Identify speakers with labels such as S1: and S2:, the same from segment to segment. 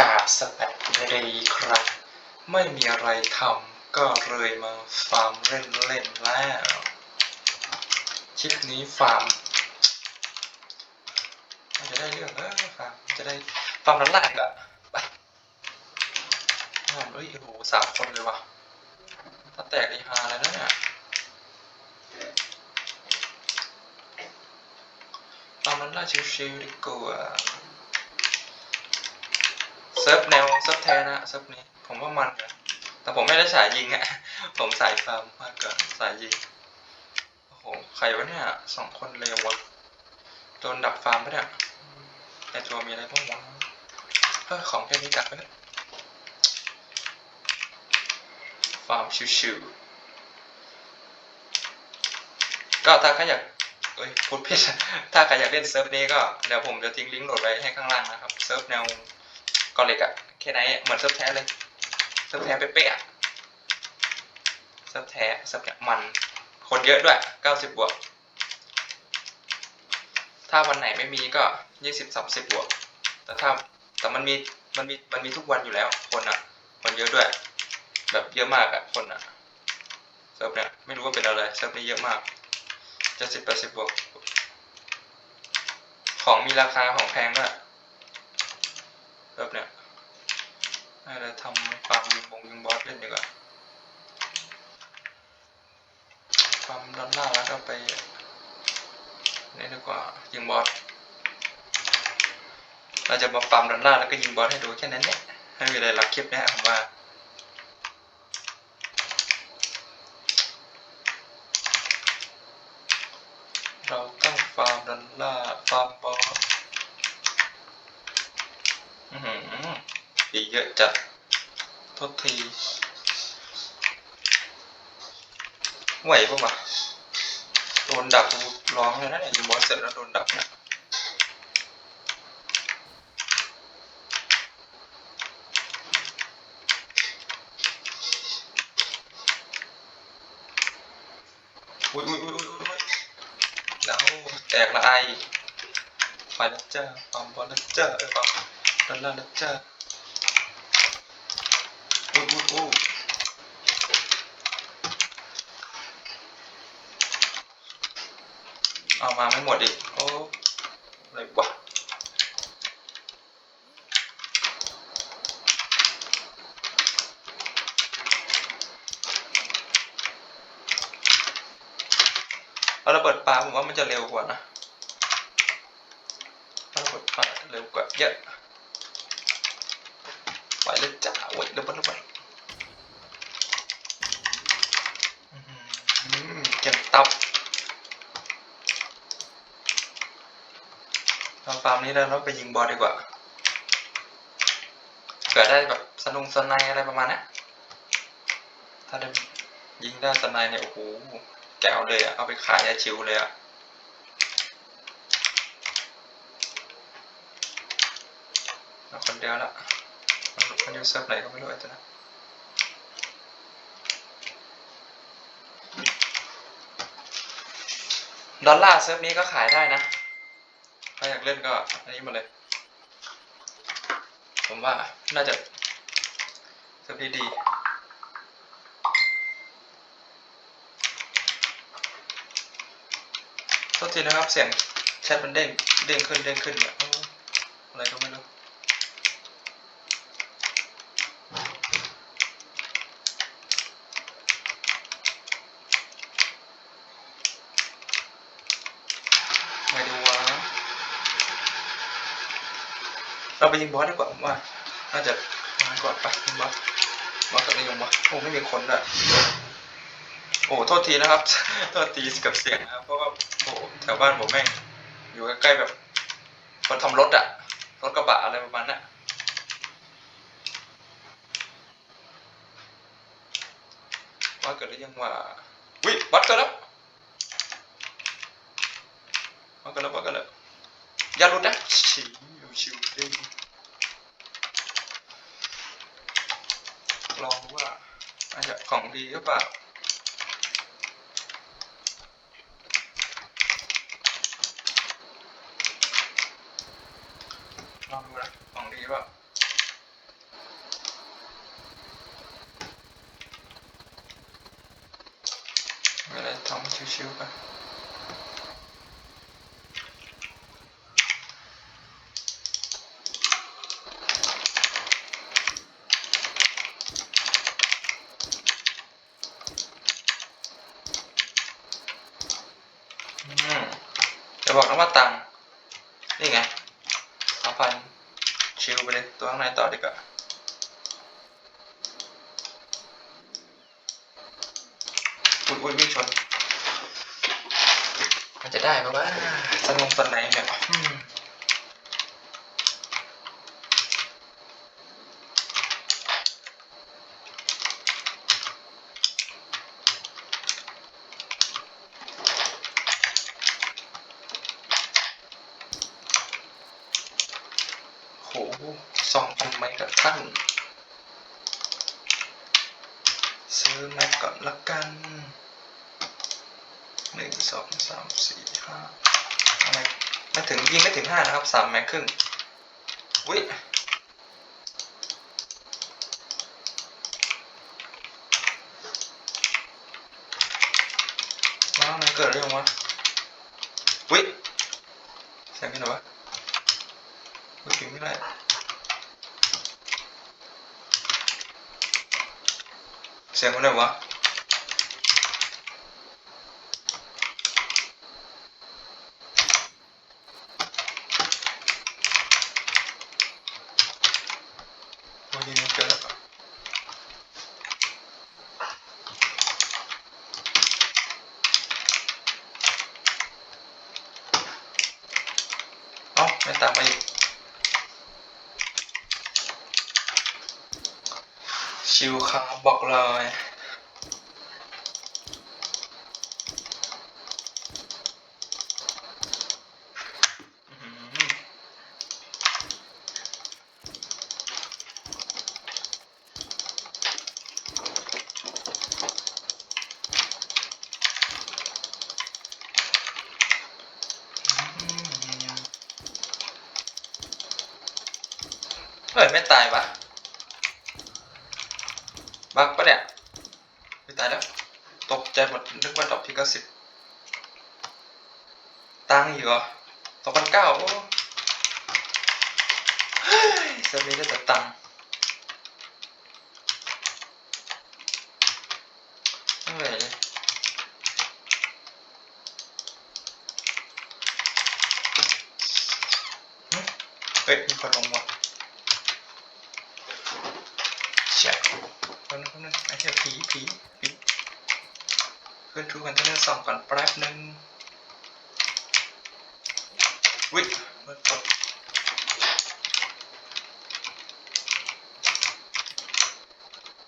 S1: กาบสแปดรีครับ ไม่มีอะไรทำก็เลยมาฟาร์มเล่นเล่นๆแล้วคลิปนี้ฟาร์มจะได้เรื่องเออฟาร์มจะได้ฟาร์มนั้นแรกอะไปฟาร์มเอ้ยโอ้โหสามคนเลยว่ะถ้าแตกดีฮาเลยนะเนี่ยฟาร์มนั้นแรกชิวๆดีกว่า เซิร์ฟแนวเซิร์ฟแทนนะเซิร์ฟนี้ผมว่ามันนะแต่ผมไม่ได้สายยิงอะผมสายฟาร์มมากกว่าสายยิงโอ้โหใครวะเนี่ยสองคนเลววะโดนดักฟาร์มปะเนี่ยในตัวมีอะไรบ้างวะเฮ้ยของแค่นี้ดักไปเลยฟาร์มชิวๆก็ถ้าใครอยากเอ้ยพูดผิดถ้าใครอยากเล่นเซิร์ฟนี้ก็เดี๋ยวผมจะทิ้งลิงก์โหลดไว้ให้ข้างล่างนะครับเซิร์ฟแนว กอเล็กอะแค่ไหนเหมือนเซิร์ฟแท้เลยเซิร์ฟแท้เป๊ะๆอะเซิร์ฟแท้เซิร์ฟแท้มัน คนเยอะด้วยเก้าสิบวก ถ้าวันไหนไม่มีก็ยี่สิบวก แต่ถ้าแต่มันมีมันมีมันมีทุกวันอยู่แล้ว คนอะคนเยอะด้วย แบบเยอะมากอะคนอะเซิร์ฟเนี่ยไม่รู้ว่าเป็นอะไรเซิร์ฟนี้เยอะมากเจ็ดสิบแปดสิบบวก ของมีราคาของแพงด้วย เริ่มเนี่ยอะไรทำฟาร์มยิงบงยิงบอสเล่นดีกว่าฟาร์มดอลลาร์แล้วก็ไปนี่ดีกว่ายิงบอสเราจะมาฟาร์มดอลลาร์แล้วก็ยิงบอสให้ดูแค่นั้นเนี่ยไม่มีอะไรหลักคลิปแนะผมว่าเราต้องฟาร์มดอลลาร์ฟาร์มบอส อือหือ ดีเยอะจัดโทษทีไหวปะวะโดนดับร้องเลยนะเนี่ยยิงบอสเสร็จแล้วโดนดับนี่ยอุ้ยอุ้ยอุ้ยอุ้ยอุ้ยแล้วแตกละไอไปแล้วจ้าปั๊มบอลแล้วจ้าเออปั๊มดอลลาร์แล้วจ้า อุ้ยอุ้ยอุ้ยเอามาไม่หมดอีกโอ้อะไรวะเอาระเบิดปลาผมว่ามันจะเร็วกว่านะเอาระเบิดปลาเร็วกว่าเยอะ ไปเลยจ้าโอ้ยระเบิดระเบิดอื้อหือเก็บตับเราฟาร์มนี้แล้วเราไปยิงบอลดีกว่าเกิดได้แบบสนุงสนายอะไรประมาณนี้ถ้าได้ยิงได้สนายเนี่ยโอ้โหแก้วเลยอะเอาไปขายยาชิวเลยอะเราคนเดียวละ มันอยู่เซิร์ฟไหนก็ไม่รู้ไอ้ตัวนั้นดอลลาร์เซิร์ฟนี้ก็ขายได้นะ ถ้าอยากเล่นก็อันนี้มาเลย ผมว่าน่าจะเซิร์ฟนี้ดีโทษทีนะครับเสียงแชทมันเด้งเด้งขึ้นเด้งขึ้นเนี่ยโอ้อะไรก็ไม่รู้ ไม่ดูวะเราไปยิงบอสดีกว่าผมว่า น่าจะมาก่อนไปยิงบอสบอสกับนิยมวะโอ้ไม่มีคนด้วยโอ้โทษทีนะครับ โทษทีกับเสียงนะเพราะว่าโอ้แถวบ้านผมแม่ง อยู่ใกล้ๆแบบคนทำรถอะรถกระบะอะไรประมาณนั้นว่าเกิดได้ยังว่าวิวัดกันแล้วากันแล้วกันแล้วอยาหลุดนะชิวชิวเด้งลองดูว่าอาจจะของดีหรือเปล่าลองดูนะของดีเปล่าไม่ไรทำชิวๆกัน จะบอกนะว่าตังนี่ไงสองพันชิลไปเลยตัวข้างในต่อดีกว่าอุ้ยอุ้ยวิ่งชนมันจะได้ปะวะสนงสนไหนเนี่ย สองพันไมกระทั่งซื้อแม็กก่อนละกันหนึ่งสองสามสี่ห้าอะไรไม่ถึงยิงไม่ถึงห้านะครับสามแม็กครึ่งวิว้าวมันเกิดอะไรขึ้นวะวิเสียงกันหรอวะวิถึงไม่ได้ สียงคนไหนวะวันนี้เกิดเอ้าไม่ตามมาอีก ชิวคาบอกเลยอื้อหือเฮ้ยไม่ตายวะ บักปะเนี่ยไม่ตายแล้วตกใจหมดนึกว่าดอกที่เก้าสิบตังค์อีกเหรอสองพันเก้าโอ้เฮ้ยจะมีได้แต่ตังไม่ไหวเลยเฮ้ยมีคนลงว่ะเชี่ย คนนึงคนนึงไอ้เหี้ยผีผีผีขึ้นทูกันเทนเนอร์สองก่อนแป๊บนึงวิ่งมันตก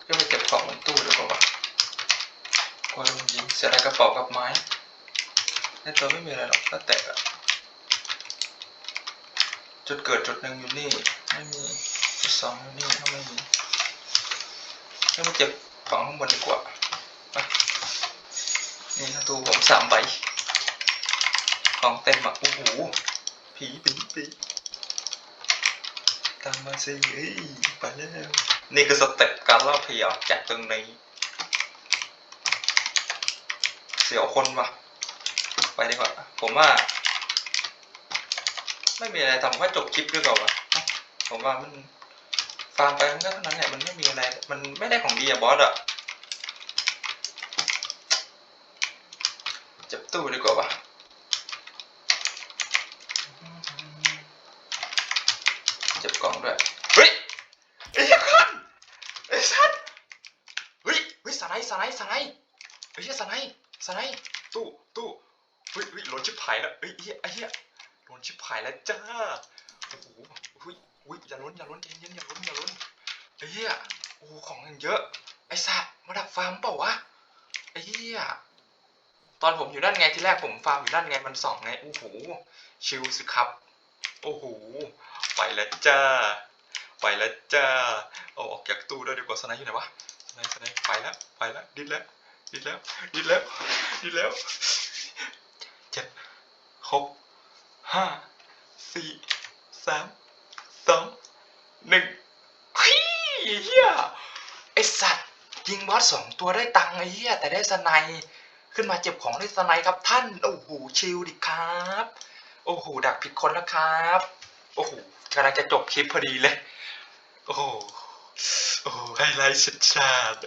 S1: ก็ไปเก็บของบนตู้ดีกว่าวะกลัวโดนยิงเสียดายกระเป๋ากับไม้ในตัวไม่มีอะไรหรอกก็แตกอะจุดเกิดจุดหนึ่งอยู่นี่ ไม่มีจุดสองอยู่นี่ก็ไม่มี ให้มาเก็บของข้างบนดีกว่าไปนี่นะตูผมสามใบ ของเต็มอะโอ้โหผีผีผีตามมาสิเอ้ยไปแล้วนี่คือสเต็ปการล่าผีออกจากตรงนี้ เสียวคนว่ะไปดีกว่า ผมว่า ไม่มีอะไรทำก็จบคลิปด้วยก่อนวะเอ้าผมว่ามัน ฟาร์มไปมันก็เท่านั้นแหละมันไม่มีอะไร มันไม่ได้ของดีอะบอสอะจับตู้ดีกว่าปะจับกล่องด้วย เฮ้ยไอ้เฮ้ยคันไอ้สัสเฮ้ยเฮ้ยสไนด์สไนด์สไนด์ไอ้เหี้ยสไนด์สไนด์ตู้ตู้เฮ้ยเฮ้ยโดนชิบหายแล้วเฮ้ยไอ้เหี้ยไอ้เหี้ยโดนชิบหายแล้วจ้าโอ้โหเฮ้ย เฮ้ยอย่าล้นอย่าล้นเย็นอย่าลุ้นอย่าลุ้นไอ้เหี้ยโอ้ของอย่างเยอะ ไอ้สัตว์มาดักฟาร์มเปล่าวะไอ้เหี้ยตอนผมอยู่ด้านไงที่แรกผมฟาร์มอยู่ด้านไงมันสองไงโอ้โหชิลสิครับโอ้โหไปแล้วจ้าไปแล้วจ้าเอาออกจากตู้ได้ดีกว่าสไนอยู่ไหนวะสไนสไนไปแล้วไปแล้วดิ้นแล้วดิ้นแล้วดิ้นแล้วดิ้นแล้วเจ็ดหกห้าสี่สามสอง หนึ่งเฮ้ยเฮียไอสัตว์ยิงบอสสองตัวได้ตังไอเหี้ยแต่ได้สไนขึ้นมาเจ็บของเล่นสไนครับท่าน โอ้โหชิลดิครับ โอ้โหดักผิดคนแล้วครับ โอ้โหกำลังจะจบคลิปพอดีเลย โอ้โหโอ้โหไฮไลท์ชัดชาติ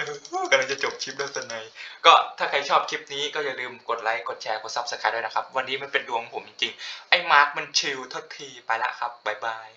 S1: กำลังจะจบคลิปแล้วสนด์ก็ถ้าใครชอบคลิปนี้ก็อย่าลืมกดไลค์ กดแชร์ กดซับสไครต์ด้วยนะครับ วันนี้มันเป็นดวงผมจริงๆ ไอ้มาร์คมันชิลโทษทีไปละครับ บ๊ายบาย